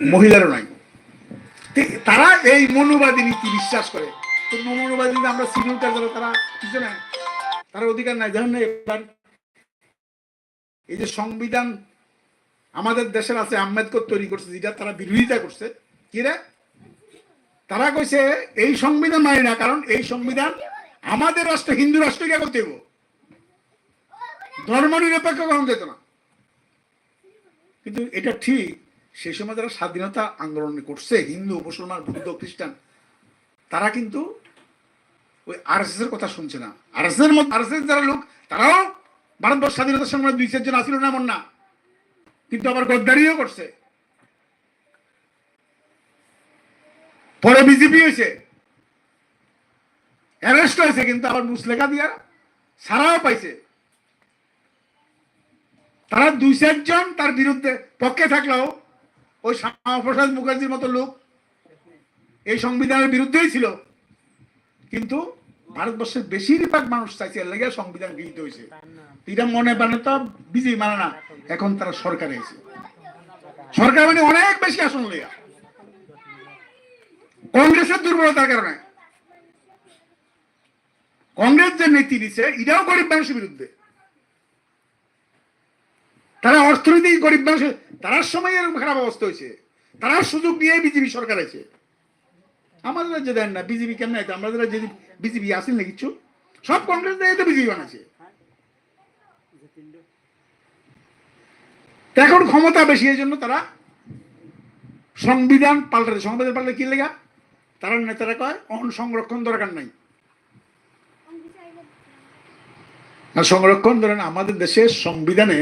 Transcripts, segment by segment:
মহিলারও নাই তারা এই মনোবাদী নীতি বিশ্বাস করে। তো মনোবাদী আমরা সিভিল কাজ তারা কিছু না তার অধিকার নাই জানেন এবার। এই যে সংবিধান আমাদের দেশের আছে আম্বেদকর তৈরি করছে, যেটা তারা বিরোধিতা করছে। কি রে? তারা কইছে, এই সংবিধান মানি না, কারণ এই সংবিধান আমাদের রাষ্ট্র, হিন্দু রাষ্ট্রকে করতে ধর্ম নিরপেক্ষ গ্রহণ যেত না। কিন্তু এটা ঠিক সেই সময় যারা স্বাধীনতা আন্দোলন করছে, হিন্দু, মুসলমান, বৌদ্ধ, খ্রিস্টান, তারা কিন্তু ওই আর এর কথা শুনছে না। আর এস এর মধ্যে আর এস যারা লোক, তারাও ভারতবর্ষ স্বাধীনতার সময় দুই চারজন আসিল না এমন না। কিন্তু আবার গদ্দারিও করছে। পরে বিজেপি হয়েছে। অ্যারেস্ট হয়েছে, কিন্তু আবার মুসলেখা দিয়া সারাও পাইছে। তারা দুই চারজন তার বিরুদ্ধে পক্ষে থাকলেও ওই শ্যামাপ্রসাদ মুখার্জির মতো লোক এই সংবিধানের বিরুদ্ধেই ছিল। কিন্তু ভারতবর্ষের বেশিরভাগ মানুষ চাইছে লেগে সংবিধান গৃহীত হয়েছে। এটা মনে মানে তো বিজেপি মানে না, এখন তারা সরকারে এসে সরকার মানে অনেক বেশি আসন লেগা কংগ্রেসের দুর্বলতার কারণে। কংগ্রেস যে নীতি দিচ্ছে এটাও গরিব মানুষের বিরুদ্ধে। তারা অর্থনৈতিক গরিব মানুষ, তারার সময় এরকম খারাপ অবস্থা হয়েছে। তারা সুযোগ নিয়ে বিজেপি সরকার আছে। আমাদের রাজ্যে দেন না, বিজেপি কেমন আছে? আমাদের রাজ্যে বিজেপি আসেন না কিছু, সব কংগ্রেস দিয়ে তো বিজেপি বানাচ্ছে। এখন ক্ষমতা বেশি, এই জন্য তারা সংবিধান পাল্টাতে, সংবিধান পাল্টে কি লেগা? তারা নেতারা কয়, অন সংরক্ষণ দরকার নাই। সংরক্ষণ ধরেন আমাদের দেশের সংবিধানে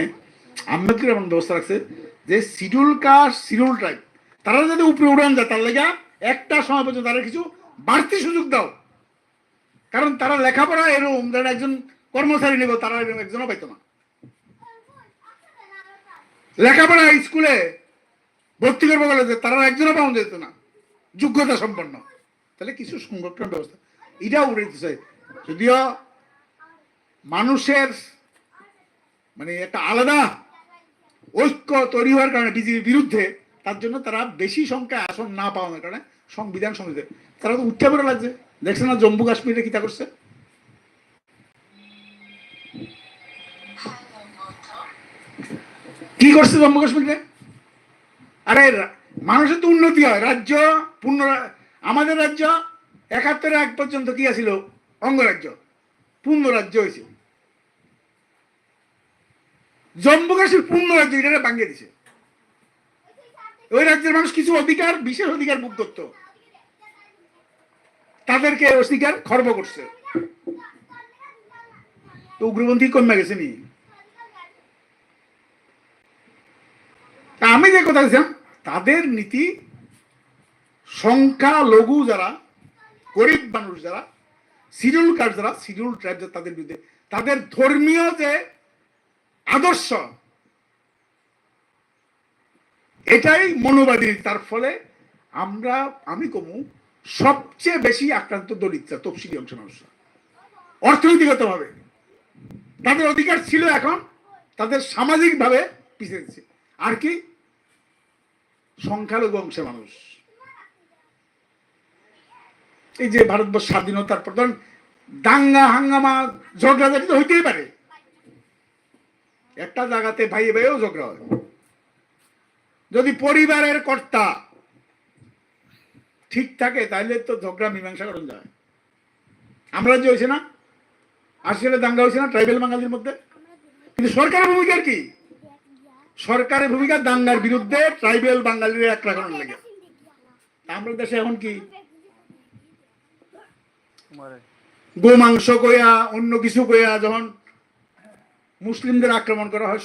আম্বেদকর এমন ব্যবস্থা রাখছে যে শিডিউল কাস্ট, শিডিউল ট্রাইব, তারা যদি উপরে উড়ান যায়, তার লেগা একটা সময় পর্যন্ত তারা কিছু বাড়তি সুযোগ দাও। কারণ তারা লেখাপড়া এরকম যারা একজন কর্মচারী নেব, তারা এরকম একজনও পাইতো না। লেখাপড়া স্কুলে ভর্তি করব বলে যে তারা একজনও পাওয়া যেত না, যোগ্যতা সম্পন্ন। তাহলে কিছু সংরক্ষণ ব্যবস্থা। এটা উড়ে দিচ্ছে যদিও মানুষের মানে একটা আলাদা ঐক্য তৈরি হওয়ার কারণে বিজেপির বিরুদ্ধে, তার জন্য তারা বেশি সংখ্যায় আসন না পাওয়ার কারণে সংবিধান সমিতি তারা তো উঠতে পড়ে লাগছে। দেখছে না জম্মু কাশ্মীরে কি তা করছে? কি করছে জম্মু কাশ্মীরে? আরে মানুষের তো উন্নতি হয়। রাজ্য পূর্ণ আমাদের রাজ্য একাত্তরে এক পর্যন্ত কি আছিল? অঙ্গরাজ্য। পূর্ণ রাজ্য হয়েছে। জম্মু কাশ্মীর পূর্ণ রাজ্য এটা ভাঙিয়ে দিছে। ওই রাজ্যের মানুষ কিছু অধিকার, বিশেষ অধিকার, ভোগ করত। তাদেরকে অধিকার খর্ব করছে। তো উগ্রপন্থী কমে গেছে নি? আমি যে কথা বলছিলাম, তাদের নীতি সংখ্যা লঘু যারা, গরিব মানুষ যারা শিডিউল কাস্ট যারা শিডিউল ট্রাইব তাদের বিরুদ্ধে, তাদের ধর্মীয় যে আদর্শ। এটাই মনোবাদী, তার ফলে আমরা, আমি কমু, সবচেয়ে বেশি আক্রান্ত দরিদ্র তফসিলি অংশ মানুষরা। অর্থনৈতিকগত ভাবে তাদের অধিকার ছিল এখন, তাদের সামাজিক ভাবে পিছিয়ে দিচ্ছে। আর কি? সংখ্যালঘু অংশের মানুষ। এই যে ভারতবর্ষ স্বাধীনতার প্রধান দাঙ্গা হাঙ্গামা ঝগড়াঝাটি তো হইতেই পারে। একটা জায়গাতে ভাই ভাইও ঝগড়া হয়। যদি পরিবারের কর্তা ঠিক থাকে তাহলে তো ঝগড়া মীমাংসা করা যায়। আমরা যে হয়েছে না আসলে দাঙ্গা হয়েছে না ট্রাইবেল বাঙালির মধ্যে? কিন্তু সরকারের ভূমিকা কি? সরকারের ভূমিকা দাঙ্গার বিরুদ্ধে ট্রাইবেল বাঙালির এক রাখানোর লেগে। আমরা দেশে এখন কি? গোমাংস কইয়া অন্য কিছু কইয়া যখন মুসলিমদের আক্রমণ করা হয়